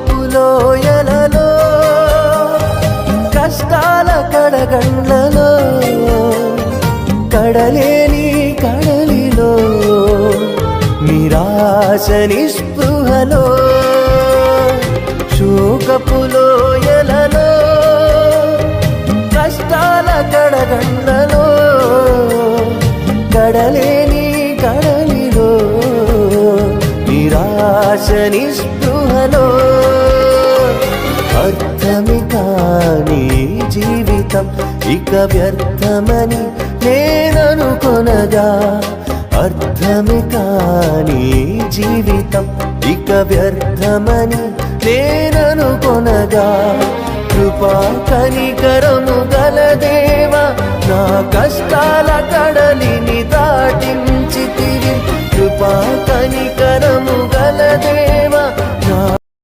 శోకపులోయలలో కష్టాల కడగండ్లలో కడలేని కడలిలో నిరాశ నిస్పృహలో శోకపులోయలలో కష్టాల కడగండ్లలో కడలేని కడలిలో నిరాశ నిస్పృహలో జీవితం ఇక వ్యర్థమని నేననుకొనగా అర్థమే కాని జీవితం ఇక వ్యర్థమని నేననుకొనగా కృపా కనికరము గలదేవ నా కష్టాల కడలిని దాటించితివి. కృపా కనికరము గలదేవ